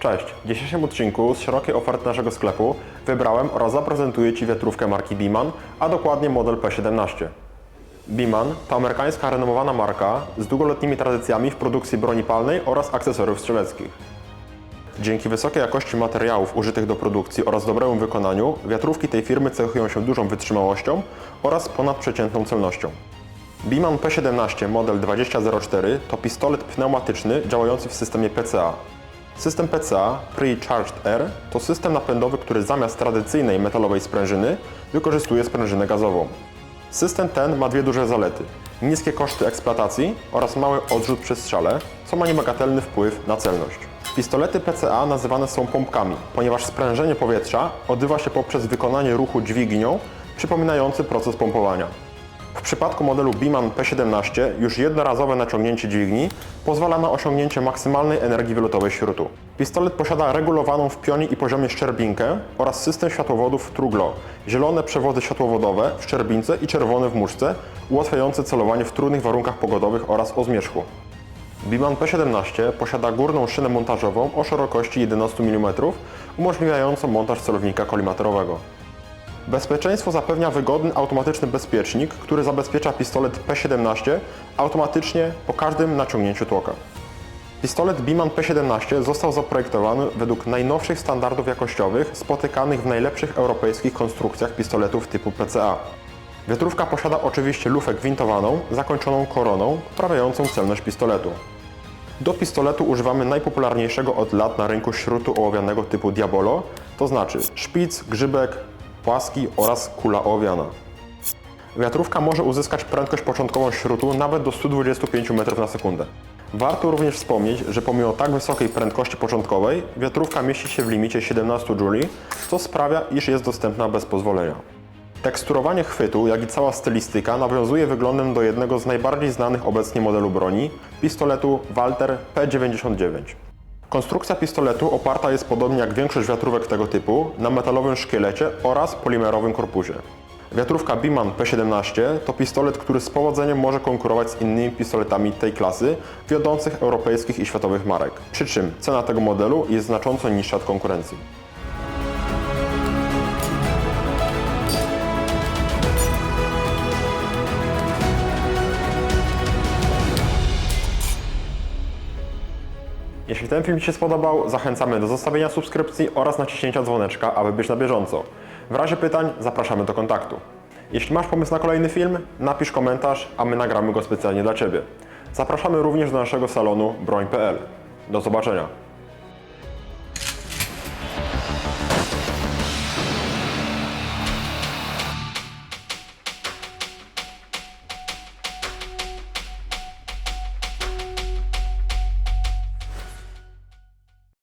Cześć! W dzisiejszym odcinku z szerokiej oferty naszego sklepu wybrałem oraz zaprezentuję Ci wiatrówkę marki Biman, a dokładnie model P17. Biman to amerykańska renomowana marka z długoletnimi tradycjami w produkcji broni palnej oraz akcesoriów strzeleckich. Dzięki wysokiej jakości materiałów użytych do produkcji oraz dobremu wykonaniu, wiatrówki tej firmy cechują się dużą wytrzymałością oraz ponadprzeciętną celnością. Biman P17 model 2004 to pistolet pneumatyczny działający w systemie PCA. System PCA Pre-Charged Air to system napędowy, który zamiast tradycyjnej metalowej sprężyny wykorzystuje sprężynę gazową. System ten ma dwie duże zalety. Niskie koszty eksploatacji oraz mały odrzut przy strzale, co ma niebagatelny wpływ na celność. Pistolety PCA nazywane są pompkami, ponieważ sprężenie powietrza odbywa się poprzez wykonanie ruchu dźwignią przypominający proces pompowania. W przypadku modelu Biman P17 już jednorazowe naciągnięcie dźwigni pozwala na osiągnięcie maksymalnej energii wylotowej śrutu. Pistolet posiada regulowaną w pionie i poziomie szczerbinkę oraz system światłowodów Truglo, zielone przewody światłowodowe w szczerbince i czerwone w muszce, ułatwiające celowanie w trudnych warunkach pogodowych oraz o zmierzchu. Biman P17 posiada górną szynę montażową o szerokości 11 mm, umożliwiającą montaż celownika kolimatorowego. Bezpieczeństwo zapewnia wygodny automatyczny bezpiecznik, który zabezpiecza pistolet P17 automatycznie po każdym naciągnięciu tłoka. Pistolet Biman P17 został zaprojektowany według najnowszych standardów jakościowych spotykanych w najlepszych europejskich konstrukcjach pistoletów typu PCA. Wiatrówka posiada oczywiście lufę gwintowaną, zakończoną koroną, poprawiającą celność pistoletu. Do pistoletu używamy najpopularniejszego od lat na rynku śrutu ołowianego typu Diabolo, to znaczy szpic, grzybek, płaski oraz kula ołowiana. Wiatrówka może uzyskać prędkość początkową śrutu nawet do 125 m na sekundę. Warto również wspomnieć, że pomimo tak wysokiej prędkości początkowej, wiatrówka mieści się w limicie 17 J, co sprawia, iż jest dostępna bez pozwolenia. Teksturowanie chwytu, jak i cała stylistyka nawiązuje wyglądem do jednego z najbardziej znanych obecnie modelu broni, pistoletu Walter P99. Konstrukcja pistoletu oparta jest podobnie jak większość wiatrówek tego typu na metalowym szkielecie oraz polimerowym korpusie. Wiatrówka Biman P17 to pistolet, który z powodzeniem może konkurować z innymi pistoletami tej klasy wiodących europejskich i światowych marek. Przy czym cena tego modelu jest znacząco niższa od konkurencji. Jeśli ten film Ci się spodobał, zachęcamy do zostawienia subskrypcji oraz naciśnięcia dzwoneczka, aby być na bieżąco. W razie pytań zapraszamy do kontaktu. Jeśli masz pomysł na kolejny film, napisz komentarz, a my nagramy go specjalnie dla Ciebie. Zapraszamy również do naszego salonu broń.pl. Do zobaczenia.